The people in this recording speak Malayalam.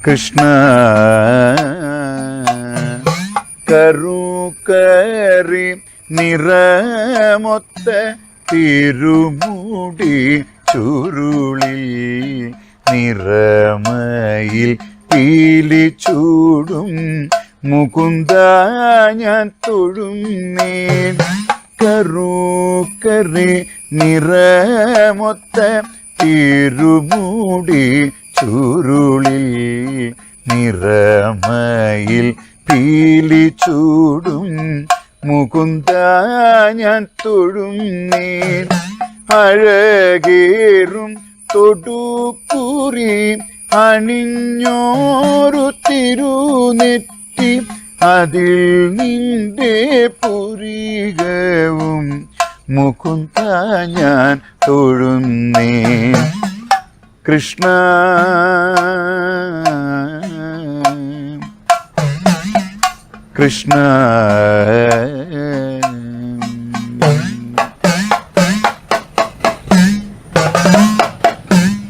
കൃഷ്ണ. കറുകറി നിറമൊത്ത തിരുമുടി ചുരുളിൽ നിറമയിൽ പീലി ചൂടും മുകുന്ദ ഞാൻ തൊഴുന്നേ കറൂക്കറി നിറമൊത്ത തിരുമുടി ചുരുളിൽ നിറമയിൽ പീലി ചൂടും മുകുന്ദ ഞാൻ തൊഴും നീൻ അഴകേറും തൊടുക്കുറി അണിഞ്ഞോരു തിരുനെറ്റി. അതിൽ നിന്റെ പുരികവും മുകുന്ദ ഞാൻ തൊഴുന്നേ കൃഷ്ണ കൃഷ്ണ